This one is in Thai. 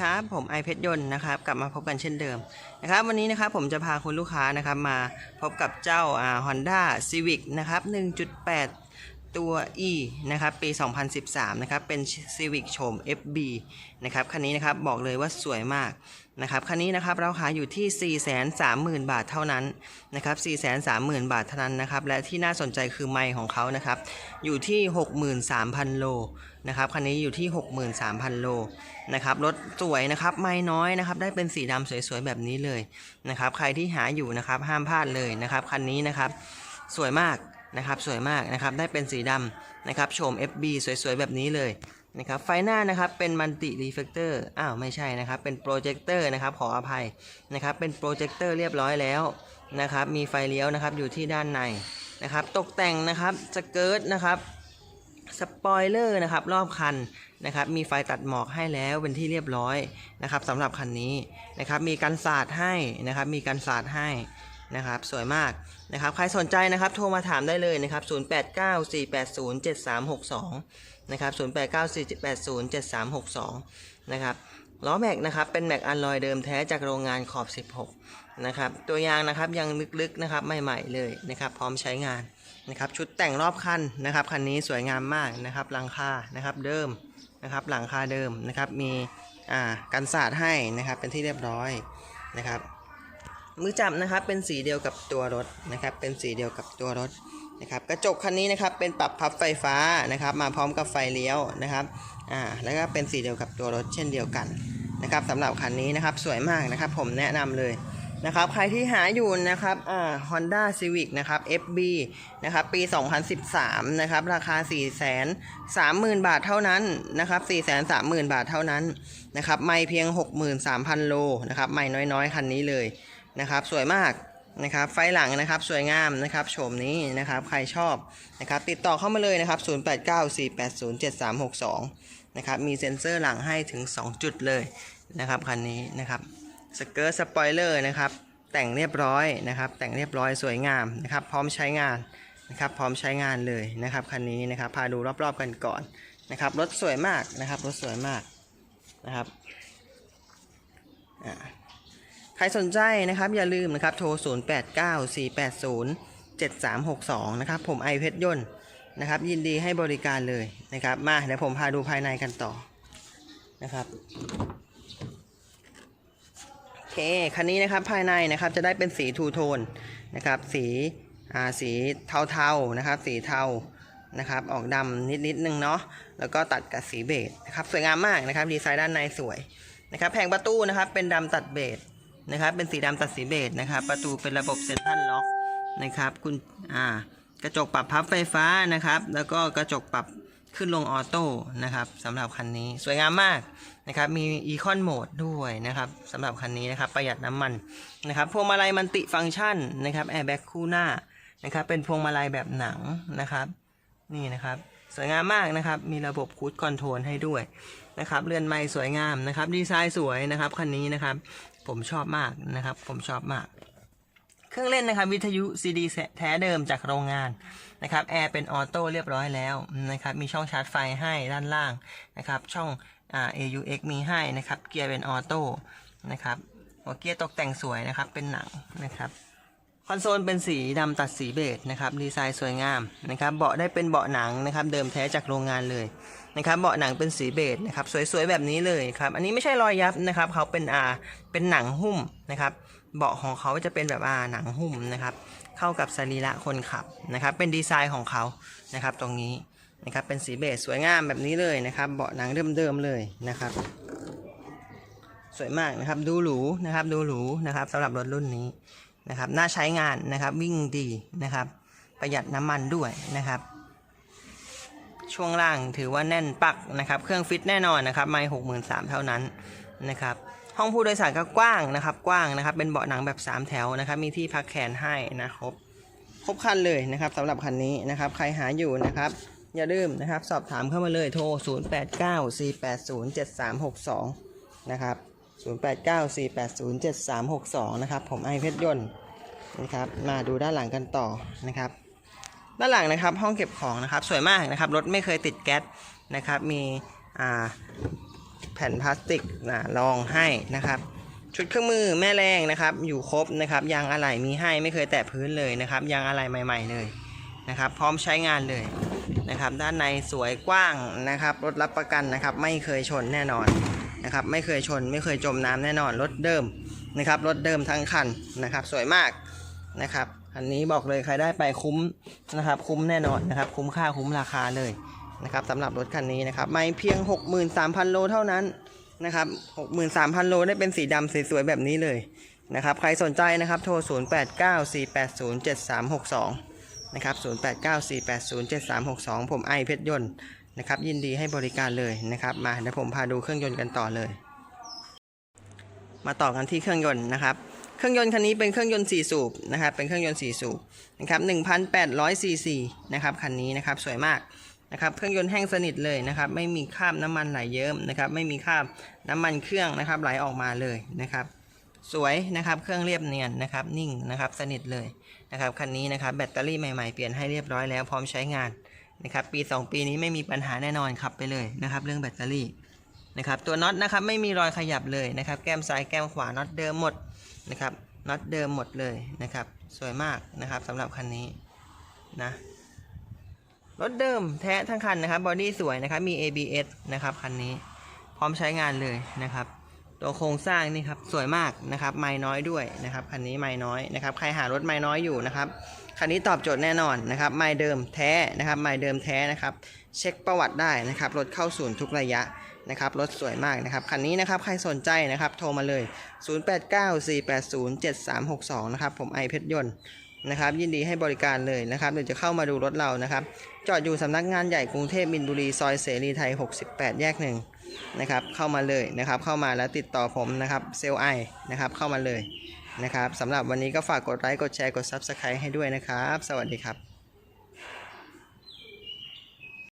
ครับผมไอเพชรยนต์นะครับกลับมาพบกันเช่นเดิมนะครับวันนี้นะครับผมจะพาคุณลูกค้านะครับมาพบกับเจ้าอ่า Honda Civic นะครับ1.8 ตัว E นะครับปี 2013 นะครับ เป็น Civic โฉม FB นะครับ คันนี้นะครับ บอกเลยว่าสวยมากนะครับ คันนี้นะครับ เราขายอยู่ที่ 430,000 บาทเท่านั้นนะครับ 430,000 บาทเท่านั้นนะครับ และที่น่าสนใจคือไมค์ของเขานะครับ อยู่ที่ 63,000 โลนะครับ คันนี้อยู่ที่ 63,000 โลนะครับ รถสวยนะครับ ไม่น้อยนะครับ ได้เป็นสีดำสวยๆ แบบนี้เลยนะครับ ใครที่หาอยู่นะครับ ห้ามพลาดเลยนะครับ คันนี้นะครับ สวยมาก นะครับสวยมากนะครับได้เป็นสีดำนะครับโฉม FB สวยๆ แบบนี้เลยนะครับไฟหน้านะครับเป็นมัลติรีเฟกเตอร์อ้าวไม่ใช่นะครับเป็นโปรเจคเตอร์นะครับขออภัยนะครับเป็นโปรเจคเตอร์เรียบร้อยแล้วนะครับมีไฟเลี้ยวนะครับอยู่ที่ด้านในนะครับตกแต่งนะครับสเกิร์ตนะครับสปอยเลอร์นะครับรอบคันนะครับมีไฟตัดหมอกให้แล้วเป็นที่เรียบร้อยนะครับสำหรับคันนี้นะครับมีกันสาดให้นะครับมีกันสาดให้ นะครับสวยมากนะครับใครสนใจนะครับโทรมาถามได้เลยนะครับ 0894807362 นะครับ 0894807362 นะครับล้อแม็กนะครับเป็นแม็กอันลอยเดิมแท้จากโรงงานขอบ 16 นะครับตัวยางนะครับยังลึกๆนะครับใหม่ๆเลยนะครับพร้อมใช้งานนะครับชุดแต่งรอบคันนะครับคันนี้สวยงามมากนะครับหลังคานะครับเดิมนะครับหลังคาเดิมนะครับมีอ่ากันสาดให้นะครับเป็นที่เรียบร้อยนะครับ มือจับนะครับเป็นสีเดียวกับตัวรถนะครับ เป็นสีเดียวกับตัวรถนะครับกระจกคันนี้นะครับเป็นปรับพับไฟฟ้านะครับ มาพร้อมกับไฟเลี้ยวนะครับอ่าแล้วก็เป็นสีเดียวกับตัวรถเช่นเดียวกันนะครับสำหรับคันนี้นะครับสวยมากนะครับ ผมแนะนำเลยนะครับใครที่หาอยู่นะครับอ่า Honda Civic นะครับ FB นะครับปี 2013 นะครับราคา 4 3 0 0 0 0 บาทเท่านั้นนะครับ 4 3 0 0 0 0 บาทเท่านั้นนะครับไม่เพียง 63,000 โลนะครับไม่น้อยๆ คันนี้เลย นะครับสวยมากนะครับไฟหลังนะครับสวยงามนะครับโฉมนี้นะครับใครชอบนะครับติดต่อเข้ามาเลยนะครับ 0894807362 นะครับมีเซ็นเซอร์หลังให้ถึง 2 จุดเลยนะครับคันนี้นะครับสเกิร์ตสปอยเลอร์นะครับแต่งเรียบร้อยนะครับแต่งเรียบร้อยสวยงามนะครับพร้อมใช้งานนะครับพร้อมใช้งานเลยนะครับคันนี้นะครับพาดูรอบๆกันก่อนนะครับรถสวยมากนะครับรถสวยมากนะครับอ่า ใครสนใจนะครับอย่าลืมนะครับโทร 0894807362 นะครับผมไอเพชรยนต์นะครับยินดีให้บริการเลยนะครับมาเดี๋ยวผมพาดูภายในกันต่อนะครับโอเคคันนี้นะครับภายในนะครับจะได้เป็นสีทูโทนนะครับสีอ่าสีเทาๆนะครับสีเทานะครับออกดำนิดๆนึงเนาะแล้วก็ตัดกับสีเบจนะครับสวยงามมากนะครับดีไซน์ด้านในสวยนะครับแผงประตูนะครับเป็นดำตัดเบจ นะครับ เป็นสีดำตัดสีเบจนะครับ ประตูเป็นระบบเซ็นทรัลล็อกนะครับ คุณอ่ากระจกปรับพับไฟฟ้านะครับ แล้วก็กระจกปรับขึ้นลงออโต้นะครับสำหรับคันนี้สวยงามมากนะครับ มีอีคอนโหมดด้วยนะครับสำหรับคันนี้นะครับ ประหยัดน้ำมันนะครับ พวงมาลัยมันติฟังก์ชันนะครับแอร์แบ็กคู่หน้านะครับ เป็นพวงมาลัยแบบหนังนะครับ นี่นะครับ สวยงามมากนะครับ มีระบบคูดคอนโทรลให้ด้วยนะครับ เรือนไม้สวยงามนะครับ ดีไซน์สวยนะครับคันนี้นะครับ ผมชอบมากนะครับ ผมชอบมาก เครื่องเล่นนะครับ วิทยุ CD แท้เดิมจากโรงงานนะครับแอร์เป็นออโต้เรียบร้อยแล้วนะครับ มีช่องชาร์จไฟให้ด้านล่างนะครับ ช่องอ่า AUX มีให้นะครับ เกียร์เป็นออโต้นะครับหัวเกียร์ตกแต่งสวยนะครับ เป็นหนังนะครับ คอนโซลเป็นสีดำตัดสีเบจนะครับดีไซน์สวยงามนะครับเบาะได้เป็นเบาะหนังนะครับเดิมแท้จากโรงงานเลยนะครับเบาะหนังเป็นสีเบจนะครับสวยๆแบบนี้เลยครับอันนี้ไม่ใช่รอยยับนะครับเขาเป็นอ่าเป็นหนังหุ้มนะครับเบาะของเขาจะเป็นแบบอ่าหนังหุ้มนะครับเข้ากับสรีระคนขับนะครับเป็นดีไซน์ของเขานะครับตรงนี้นะครับเป็นสีเบจสวยงามแบบนี้เลยนะครับเบาะหนังเดิมๆเลยนะครับสวยมากนะครับดูหรูนะครับดูหรูนะครับสำหรับรถรุ่นนี้ นะครับน่าใช้งานนะครับวิ่งดีนะครับ ประหยัดน้ำมันด้วยนะครับ ช่วงล่างถือว่าแน่นปักนะครับ เครื่องฟิตแน่นอนนะครับ ไม่หกหมื่นสามเท่านั้นนะครับ ห้องผู้โดยสารก็กว้างนะครับ กว้างนะครับ เป็นเบาะหนังแบบ 3 แถวนะครับ มีที่พักแขนให้นะครับครบคันเลยนะครับสำหรับคันนี้นะครับ ใครหาอยู่นะครับอย่าลืมนะครับ สอบถามเข้ามาเลยโทร 0894807362 นะครับ 0894807362 นะครับ ผมไอเพชรยนต์นะครับ มาดูด้านหลังกันต่อนะครับ ด้านหลังนะครับห้องเก็บของนะครับ สวยมากนะครับรถไม่เคยติดแก๊สนะครับ มีแผ่นพลาสติกนะรองให้นะครับชุดเครื่องมือแม่แรงนะครับ อยู่ครบนะครับยางอะไหล่มีให้ไม่เคยแตะพื้นเลยนะครับยางอะไหล่ใหม่ ๆ เลยนะครับ พร้อมใช้งานเลยนะครับ ด้านในสวยกว้างนะครับ รถรับประกันนะครับ ไม่เคยชนแน่นอน นะครับไม่เคยชนไม่เคยจมน้ำแน่นอนรถเดิมนะครับรถเดิมทั้งคันนะครับสวยมากนะครับอันนี้บอกเลยใครได้ไปคุ้มนะครับคุ้มแน่นอนนะครับคุ้มค่าคุ้มราคาเลยนะครับสำหรับรถคันนี้นะครับไม่เพียง 63,000 โลเท่านั้นนะครับ63,000 โลได้เป็นสีดำสวยๆแบบนี้เลยนะครับใครสนใจนะครับโทร 0894807362นะครับ0894807362 ผมไอเพชรยนต์ นะครับยินดีให้บริการเลยนะครับ มาเดี๋ยวผมพาดูเครื่องยนต์กันต่อเลย มาต่อกันที่เครื่องยนต์นะครับเครื่องยนต์คันนี้เป็นเครื่องยนต์4สูบนะครับเป็นเครื่องยนต์4สูบนะครับ1,800ซีซีนะครับคันนี้นะครับสวยมากนะครับเครื่องยนต์แห้งสนิทเลยนะครับไม่มีคราบน้ำมันไหลเยิ้มนะครับไม่มีคราบน้ำมันเครื่องนะครับไหลออกมาเลยนะครับสวยนะครับเครื่องเรียบเนียนนะครับนิ่งนะครับสนิทเลยนะครับคันนี้นะครับแบตเตอรี่ใหม่ๆเปลี่ยนให้เรียบร้อยแล้วพร้อมใช้งาน นะครับปี 2 ปีนี้ไม่มีปัญหาแน่นอนขับไปเลยนะครับ เรื่องแบตเตอรี่นะครับตัวน็อตนะครับไม่มีรอยขยับเลยนะครับแก้มซ้ายแก้มขวาน็อตเดิมหมดนะครับน็อตเดิมหมดเลยนะครับสวยมากนะครับสำหรับคันนี้นะรถเดิมแท้ทั้งคันนะครับบอดี้สวยนะครับมี ABS นะครับคันนี้พร้อมใช้งานเลยนะครับ ตัวโครงสร้างนี่ครับสวยมากนะครับไม้น้อยด้วยนะครับคันนี้ไม้น้อยนะครับใครหารถไม้น้อยอยู่นะครับ คันนี้ตอบโจทย์แน่นอนนะครับไม้เดิมแท้นะครับไม้เดิมแท้นะครับ เช็คประวัติได้นะครับรถเข้าศูนย์ทุกระยะนะครับรถสวยมากนะครับคันนี้นะครับใครสนใจนะครับโทรมาเลย 0894807362 นะครับผมไอเพชรยนต์นะครับยินดีให้บริการเลยนะครับเดี๋ยวจะเข้ามาดูรถเรานะครับ จอดอยู่สำนักงานใหญ่กรุงเทพมินบุรีซอยเสรีไทย 68 แยกหนึ่งนะครับเข้ามาเลยนะครับเข้ามาแล้วติดต่อผมนะครับเซลไอนะครับเข้ามาเลย นะครับสำหรับวันนี้ก็ฝากกดไลค์กดแชร์กด Subscribe ให้ด้วยนะครับ สวัสดีครับ